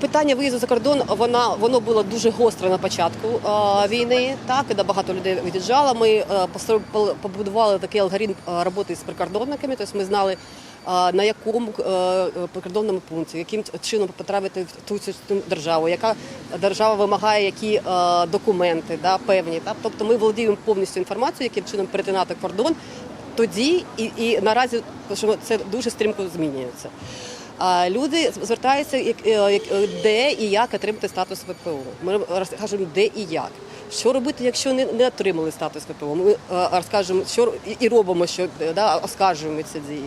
питання виїзду за кордон вона воно було дуже гостро на початку е, війни. Так і багато людей від'їжджало. Ми е, побудували такий алгоритм е, роботи з прикордонниками. Тобто ми знали. На якому прикордонному пункті, яким чином потрапити в ту ту державу, яка держава вимагає які документи, да, певні. Так? Тобто ми володіємо повністю інформацією, яким чином перетинати кордон тоді і, і наразі що це дуже стрімко змінюється. Люди звертаються, е, е, де і як отримати статус ВПО. Ми розкажемо, де і як. Що робити, якщо не, не отримали статус ВПО? Ми е, розкажемо, що і- робимо, що да, оскаржуємо ці дії.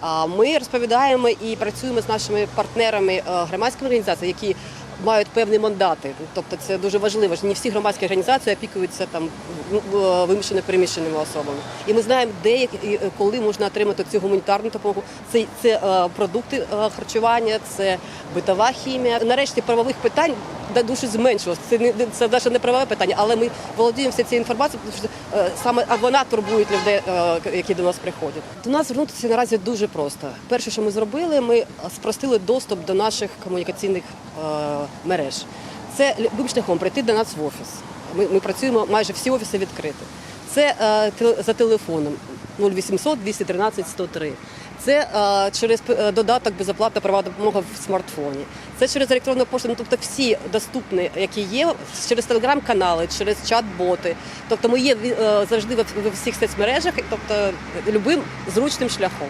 А ми розповідаємо і працюємо з нашими партнерами громадськими організаціями, які мають певні мандати. Тобто це дуже важливо. Не всі громадські організації опікуються там в- в- вимушено переміщеними особами. І ми знаємо, де і е, коли можна отримати цю гуманітарну допомогу. Це, це е, продукти е, харчування, це битова хімія. Нарешті правових питань дуже зменшилось. Це це навіть не правове питання, але ми володіємо всією цією інформацією, тому що е, саме вона турбує людей, е, які до нас приходять. До нас звернутися наразі дуже просто. Перше, що ми зробили, ми спростили доступ до наших комунікаційних е, мереж. Це любим шляхом прийти до нас в офіс. Ми, ми працюємо майже всі офіси відкриті. Це за телефоном 0800 213 103. Це е, через е, додаток безоплатна права допомога в смартфоні. Це через електронну пошту, ну, тобто всі доступні, які є, через телеграм-канали, через чат-боти. Тобто ми є е, завжди в, в всіх соцмережах, тобто любим зручним шляхом.